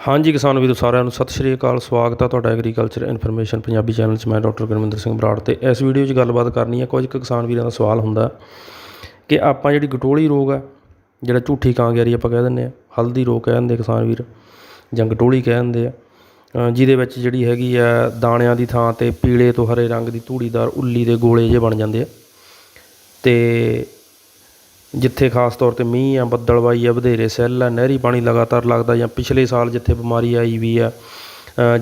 ਹਾਂਜੀ ਕਿਸਾਨ ਵੀਰੋ, ਸਾਰਿਆਂ ਨੂੰ ਸਤਿ ਸ਼੍ਰੀ ਅਕਾਲ। ਸਵਾਗਤ ਹੈ ਤੁਹਾਡਾ ਐਗਰੀਕਲਚਰ ਇਨਫੋਰਮੇਸ਼ਨ ਪੰਜਾਬੀ ਚੈਨਲ 'ਚ। ਮੈਂ ਡਾਕਟਰ ਗੁਰਮਿੰਦਰ ਸਿੰਘ ਬਰਾੜ ਤੇ ਇਸ ਵੀਡੀਓ 'ਚ ਗੱਲਬਾਤ ਕਰਨੀ ਹੈ ਕੁਝ ਕੁ ਕਿਸਾਨ ਵੀਰਾਂ ਦਾ ਸਵਾਲ ਹੁੰਦਾ ਕਿ ਆਪਾਂ ਜਿਹੜੀ ਗਟੋਲੀ ਰੋਗ ਹੈ ਜਿਹੜਾ ਝੂਠੀ ਕਾਂਗਿਆਰੀ ਆਪਾਂ ਕਹਿ ਦਿੰਦੇ ਆ, ਹਲਦੀ ਰੋਗ ਕਹਿ ਦਿੰਦੇ ਕਿਸਾਨ ਵੀਰ, ਜਾਂ ਗਟੋਲੀ ਕਹਿ ਦਿੰਦੇ ਆ ਜਿਹਦੇ ਵਿੱਚ ਜਿਹੜੀ ਹੈਗੀ ਆ ਦਾਣਿਆਂ ਦੀ ਥਾਂ ਤੇ ਪੀਲੇ ਤੋਂ ਹਰੇ ਰੰਗ ਦੀ ਧੂੜੀਦਾਰ ਉੱਲੀ ਦੇ ਗੋਲੇ ਜਿਹੇ ਬਣ ਜਾਂਦੇ ਆ। ਤੇ ਜਿੱਥੇ ਖਾਸ ਤੌਰ ਤੇ ਮੀਂਹ ਆ ਬੱਦਲਵਾਈ ਆ ਵਧੇਰੇ ਸੈੱਲ ਆ ਨਹਿਰੀ ਪਾਣੀ ਲਗਾਤਾਰ ਲੱਗਦਾ ਜਾਂ ਪਿਛਲੇ ਸਾਲ ਜਿੱਥੇ ਬਿਮਾਰੀ ਆਈ ਵੀ ਆ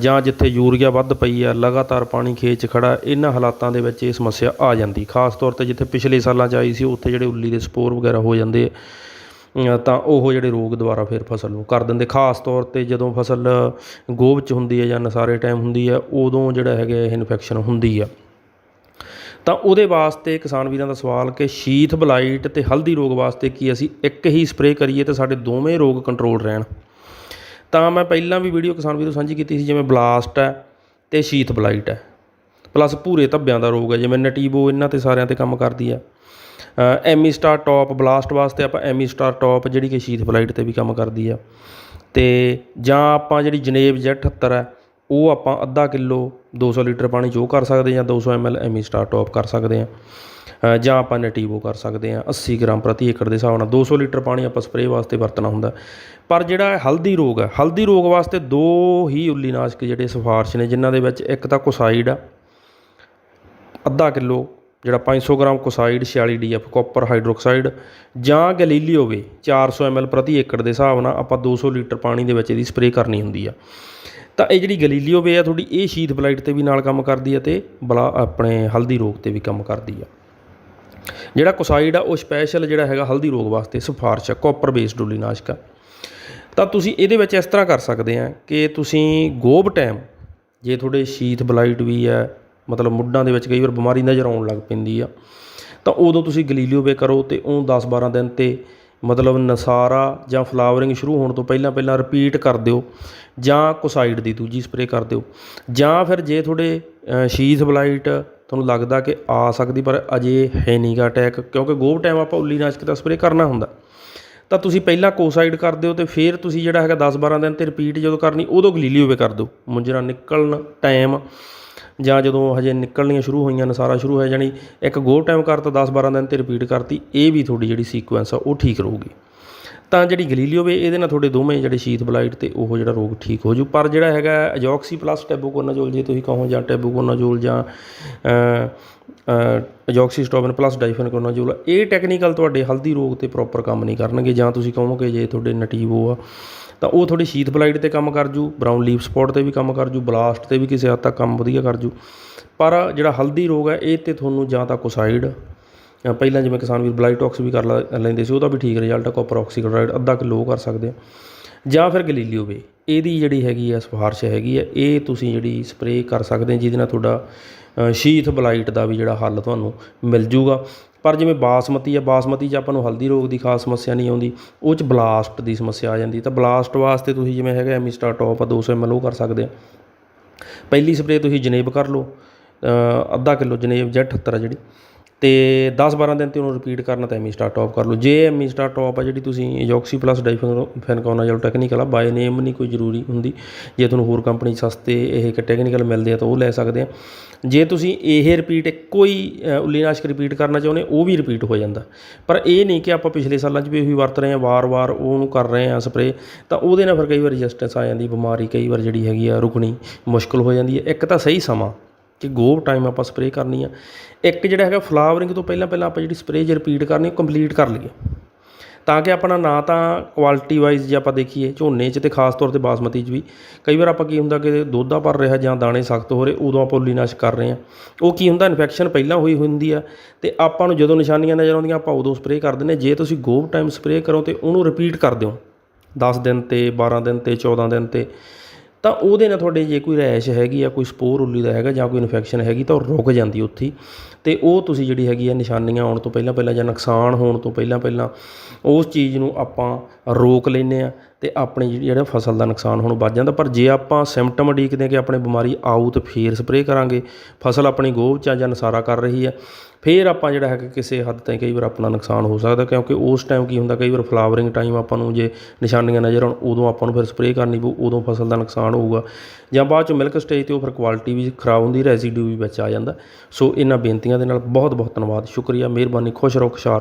ਜਾਂ ਜਿੱਥੇ ਯੂਰੀਆ ਵੱਧ ਪਈ ਆ ਲਗਾਤਾਰ ਪਾਣੀ ਖੇਤ 'ਚ ਖੜਾ ਇਹਨਾਂ ਹਾਲਾਤਾਂ ਦੇ ਵਿੱਚ ਇਹ ਸਮੱਸਿਆ ਆ ਜਾਂਦੀ। ਖਾਸ ਤੌਰ ਤੇ ਜਿੱਥੇ ਪਿਛਲੇ ਸਾਲਾਂ 'ਚ ਆਈ ਸੀ ਉੱਥੇ ਜਿਹੜੇ ਉੱਲੀ ਦੇ ਸਪੋਰ ਵਗੈਰਾ ਹੋ ਜਾਂਦੇ ਅ, ਤਾਂ ਉਹ ਜਿਹੜੇ ਰੋਗ ਦੁਬਾਰਾ ਫਿਰ ਫਸਲ ਨੂੰ ਕਰ ਦਿੰਦੇ। ਖਾਸ ਤੌਰ ਤੇ ਜਦੋਂ ਫਸਲ ਗੋਭ 'ਚ ਹੁੰਦੀ ਹੈ ਜਾਂ ਨਸਾਰੇ ਟਾਈਮ ਹੁੰਦੀ ਹੈ ਉਦੋਂ ਜਿਹੜਾ ਹੈਗਾ ਇਹ ਇਨਫੈਕਸ਼ਨ ਹੁੰਦੀ ਆ। ਤਾਂ ਉਹਦੇ ਵਾਸਤੇ ਕਿਸਾਨ ਵੀਰਾਂ ਦਾ ਸਵਾਲ ਕਿ ਸ਼ੀਥ ਬਲਾਈਟ ਤੇ ਹਲਦੀ ਰੋਗ ਵਾਸਤੇ ਕੀ ਅਸੀਂ ਇੱਕ ਹੀ ਸਪਰੇਅ ਕਰੀਏ ਤੇ ਸਾਡੇ ਦੋਵੇਂ ਰੋਗ ਕੰਟਰੋਲ ਰਹਿਣ? ਤਾਂ ਮੈਂ ਪਹਿਲਾਂ ਵੀ ਵੀਡੀਓ ਕਿਸਾਨ ਵੀਰੋ ਸਾਂਝੀ ਕੀਤੀ ਸੀ, ਜਿਵੇਂ ਬਲਾਸਟ ਹੈ ਤੇ ਸ਼ੀਥ ਬਲਾਈਟ ਹੈ। ਪਲੱਸ ਭੂਰੇ ਧੱਬਿਆਂ ਦਾ ਰੋਗ ਹੈ, ਜਿਵੇਂ ਨਟੀਬੋ ਇਹਨਾਂ ਤੇ ਸਾਰਿਆਂ ਤੇ ਕੰਮ ਕਰਦੀ ਆ ਐਮੀ ਸਟਾਰ ਟੌਪ ਬਲਾਸਟ ਵਾਸਤੇ ਆਪਾਂ ਐਮੀ ਸਟਾਰ ਟੌਪ ਜਿਹੜੀ ਕਿ ਸ਼ੀਥ ਬਲਾਈਟ ਤੇ ਵੀ ਕੰਮ ਕਰਦੀ ਆ ਤੇ ਜਾਂ ਆਪਾਂ ਜਿਹੜੀ ਜਨੇਬ ਜੈਟ 78 ਹੈ, ਉਹ ਆਪਾਂ ਅੱਧਾ ਕਿਲੋ 200 ਲੀਟਰ ਪਾਣੀ 'ਚ ਉਹ ਕਰ ਸਕਦੇ ਜਾਂ 200 ml ਐਮੀ ਸਟਾਰ ਟੌਪ ਕਰ ਸਕਦੇ ਆ ਜਾਂ ਆਪਾਂ ਨਟੀਵੋ ਕਰ ਸਕਦੇ ਆ 80 ਗ੍ਰਾਮ ਪ੍ਰਤੀ ਏਕੜ ਦੇ ਹਿਸਾਬ ਨਾਲ 200 ਲੀਟਰ ਪਾਣੀ ਆਪਾਂ ਸਪਰੇਅ ਵਾਸਤੇ ਵਰਤਣਾ ਹੁੰਦਾ। ਪਰ ਜਿਹੜਾ ਹਲਦੀ ਰੋਗ ਹੈ, ਹਲਦੀ ਰੋਗ ਵਾਸਤੇ ਦੋ ਹੀ ਉੱਲੀਨਾਸ਼ਕ ਜਿਹੜੇ ਸਿਫਾਰਸ਼ ਨੇ, ਜਿਨ੍ਹਾਂ ਦੇ ਵਿੱਚ ਇੱਕ ਤਾਂ ਕੋਸਾਈਡ ਆ, ਅੱਧਾ ਕਿਲੋ, ਜਿਹੜਾ 500 gram Kocide 46 DF copper hydroxide, ਜਾਂ ਗੈਲੀਲੀਓ ਵੇ 400 ml ਪ੍ਰਤੀ ਏਕੜ ਦੇ ਹਿਸਾਬ ਨਾਲ ਆਪਾਂ 200 ਲੀਟਰ ਪਾਣੀ ਦੇ ਵਿੱਚ ਇਹਦੀ ਸਪਰੇਅ ਕਰਨੀ ਹੁੰਦੀ ਆ। ਤਾਂ ਇਹ ਜਿਹੜੀ ਗਲੀਲੀਓ ਵੇ ਆ, ਤੁਹਾਡੀ ਇਹ ਸ਼ੀਥ ਬਲਾਈਟ ਤੇ ਵੀ ਨਾਲ ਕੰਮ ਕਰਦੀ ਆ ਤੇ ਬਲਾ ਆਪਣੇ ਹਲਦੀ ਰੋਗ ਤੇ ਵੀ ਕੰਮ ਕਰਦੀ ਆ। ਜਿਹੜਾ ਕੋਸਾਈਡ ਆ, ਉਹ ਸਪੈਸ਼ਲ ਜਿਹੜਾ ਹੈਗਾ ਹਲਦੀ ਰੋਗ ਵਾਸਤੇ ਸਿਫਾਰਸ਼ ਆ ਕਾਪਰ ਬੇਸਡ ਉਲੀਨਾਸ਼ਕ ਆ। ਤਾਂ ਤੁਸੀਂ ਇਹਦੇ ਵਿੱਚ ਇਸ ਤਰ੍ਹਾਂ ਕਰ ਸਕਦੇ ਆ ਕਿ ਤੁਸੀਂ ਗੋਬ ਟਾਈਮ, ਜੇ ਤੁਹਾਡੇ ਸ਼ੀਥ ਬਲਾਈਟ ਵੀ ਹੈ ਮਤਲਬ ਮੁੱਢਾਂ ਦੇ ਵਿੱਚ ਕਈ ਵਾਰ ਬਿਮਾਰੀ ਨਜ਼ਰ ਆਉਣ ਲੱਗ ਪੈਂਦੀ ਆ, ਤਾਂ ਉਦੋਂ ਤੁਸੀਂ ਗਲੀਲੀਓ ਵੇ ਕਰੋ ਤੇ ਉਹ 10-12 ਦਿਨ ਤੇ ਮਤਲਬ ਨਸਾਰਾ ਜਾਂ ਫਲਾਵਰਿੰਗ ਸ਼ੁਰੂ ਹੋਣ ਤੋਂ ਪਹਿਲਾਂ ਪਹਿਲਾਂ ਰਿਪੀਟ ਕਰ ਦਿਓ ਜਾਂ ਕੋਸਾਈਡ ਦੀ ਦੂਜੀ ਸਪਰੇਅ ਕਰ ਦਿਓ ਜਾਂ ਫਿਰ ਜੇ ਤੁਹਾਡੇ ਸ਼ੀਥ ਬਲਾਈਟ ਤੁਹਾਨੂੰ ਲੱਗਦਾ ਕਿ ਆ ਸਕਦੀ ਪਰ ਅਜੇ ਹੈ ਨਹੀਂਗਾ ਅਟੈਕ ਕਿਉਂਕਿ ਗੋਭ ਟਾਈਮ ਆਪਾਂ ਉੱਲੀ ਉੱਲੀਨਾਸ਼ਕ ਦਾ ਸਪਰੇਅ ਕਰਨਾ ਹੁੰਦਾ। ਤਾਂ ਤੁਸੀਂ ਪਹਿਲਾਂ ਕੋਸਾਈਡ ਕਰ ਦਿਓ ਤੇ ਫਿਰ ਤੁਸੀਂ ਜਿਹੜਾ ਹੈਗਾ 10-12 ਦਿਨ ਤੇ ਰਿਪੀਟ ਜਦੋਂ ਕਰਨੀ ਉਦੋਂ ਗਲੀਲੀਓ ਵੇ ਕਰ ਦਿਓ। ਮੁੰਜਰਾ ਨਿਕਲਣ ਟਾਈਮ ਜਾਂ ਜਦੋਂ ਹਜੇ ਨਿਕਲਣੀਆਂ ਸ਼ੁਰੂ ਹੋਈਆਂ ਨਸਾਰਾ ਸ਼ੁਰੂ ਹੋਇਆ, ਜਾਣੀ ਇੱਕ ਗੋ ਟਾਈਮ ਕਰਤਾ 10-12 ਦਿਨ ਤੇ ਰਿਪੀਟ ਕਰਤੀ, ਇਹ ਵੀ ਤੁਹਾਡੀ ਜਿਹੜੀ ਸੀਕੁਐਂਸ ਆ, ਉਹ ਠੀਕ ਰਹੂਗੀ। ਤਾਂ ਜਿਹੜੀ ਗਲੀਲੀਓ ਵੇ, ਇਹਦੇ ਨਾਲ ਤੁਹਾਡੇ ਦੋਵੇਂ ਜਿਹੜੇ ਸ਼ੀਤ ਬਲਾਈਟ ਤੇ ਉਹ ਜਿਹੜਾ ਰੋਗ ਠੀਕ ਹੋ ਜੂ। ਪਰ ਜਿਹੜਾ ਹੈਗਾ ਅਜੋਕਸੀ ਪਲੱਸ ਟੈਬੂਕੋਨਾਜ਼ੋਲ ਜੇ ਤੁਸੀਂ ਕਹੋ ਜਾਂ ਟੈਬੂਕੋਨਾਜ਼ੋਲ ਜਾਂ ਅਜੋਕਸੀਸਟੋਬਨ ਪਲੱਸ ਡਾਈਫਨਕੋਨਾਜ਼ੋਲ ਇਹ ਟੈਕਨੀਕਲ ਤੁਹਾਡੇ ਹਲਦੀ ਰੋਗ ਤੇ ਪ੍ਰੋਪਰ ਕੰਮ ਨਹੀਂ ਕਰਨਗੇ, ਜਾਂ ਤੁਸੀਂ ਕਹੋਗੇ ਜੇ ਤੁਹਾਡੇ ਨਟੀਵੋ ਆ, ਤਾਂ ਉਹ ਤੁਹਾਡੀ ਸ਼ੀਥ ਬਲਾਈਟ ਤੇ ਕੰਮ ਕਰ ਜੂ ਬਰਾਊਨ ਲੀਫ ਸਪੌਟ ਤੇ ਵੀ ਕੰਮ ਕਰ ਜੂ ਬਲਾਸਟ ਤੇ ਵੀ ਕਿਸੇ ਹੱਦ ਤੱਕ ਕੰਮ ਵਧੀਆ ਕਰ ਜੂ। ਪਰ ਜਿਹੜਾ ਹਲਦੀ ਰੋਗ ਹੈ ਇਹ ਤੇ ਤੁਹਾਨੂੰ ਜਾਂ ਤਾਂ ਕੋਸਾਈਡ ਪਹਿਲਾਂ ਜਿਵੇਂ ਕਿਸਾਨ ਵੀਰ ਬਲਾਈਟੌਕਸ ਵੀ ਕਰ ਲੈਂਦੇ ਸੀ ਉਹਦਾ ਵੀ ਠੀਕ ਰਿਜ਼ਲਟ ਆ ਕਾਪਰ ਆਕਸੀਕਲੋਰਾਈਡ ਅੱਧਾ ਕਿਲੋ ਕਰ ਸਕਦੇ ਆ। ਜਾਂ ਫਿਰ ਗਲੀਲੀਓ ਵੇ ਇਹਦੀ ਜਿਹੜੀ ਹੈਗੀ ਆ ਸਿਫਾਰਿਸ਼ ਹੈਗੀ ਆ, ਇਹ ਤੁਸੀਂ ਜਿਹੜੀ ਸਪਰੇਅ ਕਰ ਸਕਦੇ ਜਿਹਦੇ ਨਾਲ ਤੁਹਾਡਾ ਸ਼ੀਥ ਬਲਾਈਟ ਦਾ ਵੀ ਜਿਹੜਾ ਹੱਲ ਤੁਹਾਨੂੰ ਮਿਲ ਜੂਗਾ। ਪਰ ਜਿਵੇਂ ਬਾਸਮਤੀ ਆ, ਬਾਸਮਤੀ 'ਚ ਆਪਾਂ ਨੂੰ ਹਲਦੀ ਰੋਗ ਦੀ ਖਾਸ ਸਮੱਸਿਆ ਨਹੀਂ ਆਉਂਦੀ, ਉਹ 'ਚ ਬਲਾਸਟ ਦੀ ਸਮੱਸਿਆ ਆ ਜਾਂਦੀ। ਤਾਂ ਬਲਾਸਟ ਵਾਸਤੇ ਤੁਸੀਂ ਜਿਵੇਂ ਹੈਗਾ ਐਮੀਸਟਾਰ ਟੌਪ ਆ 200 ml ਉਹ ਕਰ ਸਕਦੇ ਆ। ਪਹਿਲੀ ਸਪਰੇਅ ਤੁਸੀਂ ਜਨੇਬ ਕਰ ਲਓ ਅੱਧਾ ਕਿਲੋ ਜਨੇਬ ਜੈਟ 78 ਆ ਅਤੇ ਦਸ 10-12 ਦਿਨ ਤੇ ਉਹਨੂੰ ਰਿਪੀਟ ਕਰਨਾ ਤਾਂ ਐਮੀ ਸਟਾਰ ਟੌਪ ਕਰ ਲਓ। ਜੇ ਐਮੀ ਸਟਾਰ ਟੌਪ ਆ ਜਿਹੜੀ ਤੁਸੀਂ ਇਜੋਕਸੀ ਪਲੱਸ ਡਾਈਫੈਨਕੋਨਾਜ਼ੋਲ ਟੈਕਨੀਕਲ ਆ ਬਾਏ ਨੇਮ ਨਹੀਂ ਕੋਈ ਜ਼ਰੂਰੀ ਹੁੰਦੀ। ਜੇ ਤੁਹਾਨੂੰ ਹੋਰ ਕੰਪਨੀ ਸਸਤੇ ਇਹ ਇੱਕ ਟੈਕਨੀਕਲ ਮਿਲਦੇ ਆ ਤਾਂ ਉਹ ਲੈ ਸਕਦੇ ਆ। ਜੇ ਤੁਸੀਂ ਇਹ ਰਿਪੀਟ ਇੱਕੋ ਹੀ ਉੱਲੀਨਾਸ਼ਕ ਰਿਪੀਟ ਕਰਨਾ ਚਾਹੁੰਦੇ ਉਹ ਵੀ ਰਿਪੀਟ ਹੋ ਜਾਂਦਾ। ਪਰ ਇਹ ਨਹੀਂ ਕਿ ਆਪਾਂ ਪਿਛਲੇ ਸਾਲਾਂ 'ਚ ਵੀ ਉਹੀ ਵਰਤ ਰਹੇ ਆ, ਵਾਰ-ਵਾਰ ਉਹਨੂੰ ਕਰ ਰਹੇ ਆ ਸਪਰੇਅ ਤਾਂ ਉਹਦੇ ਨਾਲ ਫਿਰ ਕਈ ਵਾਰ ਰੈਜ਼ਿਸਟੈਂਸ ਆ ਜਾਂਦੀ, ਬਿਮਾਰੀ ਕਈ ਵਾਰ ਜਿਹੜੀ ਹੈਗੀ ਆ ਰੁਕਣੀ ਮੁਸ਼ਕਲ ਹੋ ਜਾਂਦੀ ਹੈ। ਇੱਕ ਤਾਂ ਸਹੀ ਸਮਾਂ ਕਿ ਗੋਬ ਟਾਈਮ ਆਪਾਂ ਸਪਰੇਅ ਕਰਨੀ ਆ, ਇੱਕ ਜਿਹੜਾ ਹੈਗਾ ਫਲਾਵਰਿੰਗ ਤੋਂ ਪਹਿਲਾਂ ਪਹਿਲਾਂ ਆਪਾਂ ਜਿਹੜੀ ਸਪਰੇਅ ਜੇ ਰਿਪੀਟ ਕਰਨੀ ਉਹ ਕੰਪਲੀਟ ਕਰ ਲਈਏ। ਤਾਂ ਕਿ ਆਪਣਾ ਨਾ ਤਾਂ ਕੁਆਲਿਟੀ ਵਾਈਜ਼ ਜੇ ਆਪਾਂ ਦੇਖੀਏ, ਝੋਨੇ 'ਚ ਤੇ ਖਾਸ ਤੌਰ ਤੇ ਬਾਸਮਤੀ 'ਚ ਵੀ, ਕਈ ਵਾਰ ਆਪਾਂ ਕੀ ਹੁੰਦਾ ਕਿ ਦੁੱਧਾ ਭਰ ਰਿਹਾ ਜਾਂ ਦਾਣੇ ਸਖਤ ਹੋ ਰਹੇ, ਉਦੋਂ ਆਪਾਂ ਉੱਲੀਨਾਸ਼ ਕਰ ਰਹੇ ਆ। ਉਹ ਕੀ ਹੁੰਦਾ ਇਨਫੈਕਸ਼ਨ ਪਹਿਲਾਂ ਹੋਈ ਹੁੰਦੀ ਆ, ਤੇ ਆਪਾਂ ਨੂੰ ਜਦੋਂ ਨਿਸ਼ਾਨੀਆਂ ਨਜ਼ਰ ਆਉਂਦੀਆਂ, ਆਪਾਂ ਉਦੋਂ ਸਪਰੇਅ ਕਰ ਦਿੰਦੇ ਜੇ ਤੁਸੀਂ ਗੋਬ ਟਾਈਮ ਸਪਰੇਅ ਕਰੋ ਤੇ ਉਹਨੂੰ ਰਿਪੀਟ ਕਰ ਦਿਓ। 10 ਦਿਨ ਤੇ 12 ਦਿਨ ਤੇ 14 ਦਿਨ ਤੇ। ਤਾਂ ਉਹਦੇ ਨਾਲ ਤੁਹਾਡੇ ਜੇ ਕੋਈ ਰੈਸ਼ ਹੈਗੀ ਆ, ਕੋਈ ਸਪੋਰ ਉੱਲੀ ਦਾ ਹੈਗਾ ਜਾਂ ਕੋਈ ਇਨਫੈਕਸ਼ਨ ਹੈਗੀ ਤਾਂ ਉਹ ਰੁਕ ਜਾਂਦੀ ਉੱਥੇ ਹੀ। ਤੇ ਉਹ ਤੁਸੀਂ ਜਿਹੜੀ ਹੈਗੀ ਆ ਨਿਸ਼ਾਨੀਆਂ ਆਉਣ ਤੋਂ ਪਹਿਲਾਂ ਪਹਿਲਾਂ ਜਾਂ ਨੁਕਸਾਨ ਹੋਣ ਤੋਂ ਪਹਿਲਾਂ ਪਹਿਲਾਂ ਉਸ ਚੀਜ਼ ਨੂੰ ਆਪਾਂ ਰੋਕ ਲੈਂਦੇ ਆ। ਤੇ ਆਪਣੀ ਜਿਹੜੀ ਜਿਹੜਾ ਫਸਲ ਦਾ ਨੁਕਸਾਨ ਹੁਣ ਵੱਧ ਜਾਂਦਾ। ਪਰ ਜੇ ਆਪਾਂ ਸਿੰਪਟਮ ਉਡੀਕਦੇ ਹਾਂ ਕਿ ਆਪਣੀ ਬਿਮਾਰੀ ਆਊ ਤੇ ਫੇਰ ਸਪਰੇਅ ਕਰਾਂਗੇ, ਫਸਲ ਆਪਣੀ ਗੋਭ ਚ ਜਾਂ ਨਸਾਰਾ ਕਰ ਰਹੀ ਹੈ, ਫੇਰ ਆਪਾਂ ਜਿਹੜਾ ਹੈ ਕਿ ਕਿਸੇ ਹੱਦ ਤਾਈਂ ਕਈ ਵਾਰ ਆਪਣਾ ਨੁਕਸਾਨ ਹੋ ਸਕਦਾ। ਕਿਉਂਕਿ ਉਸ ਟਾਈਮ ਕੀ ਹੁੰਦਾ, ਕਈ ਵਾਰ ਫਲਾਵਰਿੰਗ ਟਾਈਮ ਆਪਾਂ ਨੂੰ ਜੇ ਨਿਸ਼ਾਨੀਆਂ ਨਜ਼ਰ ਆਉਣ, ਉਦੋਂ ਆਪਾਂ ਨੂੰ ਫਿਰ ਸਪਰੇਅ ਕਰਨੀ ਪਊ, ਉਦੋਂ ਫਸਲ ਦਾ ਨੁਕਸਾਨ ਹੋਊਗਾ। ਜਾਂ ਬਾਅਦ ਚ ਮਿਲਕ ਸਟੇਜ ਤੇ ਉਹ ਫਿਰ ਕੁਆਲਿਟੀ ਵੀ ਖਰਾਬ ਹੁੰਦੀ ਰੈਜ਼ੀਡਿਊ ਵੀ ਵਿੱਚ ਆ ਜਾਂਦਾ। ਸੋ ਇਹਨਾਂ ਬੇਨਤੀਆਂ ਦੇ ਨਾਲ ਬਹੁਤ ਬਹੁਤ ਧੰਨਵਾਦ, ਸ਼ੁਕਰੀਆ, ਮਿਹਰਬਾਨੀ, ਖੁਸ਼ ਰਹੋ, ਖੁਸ਼ਹਾਲ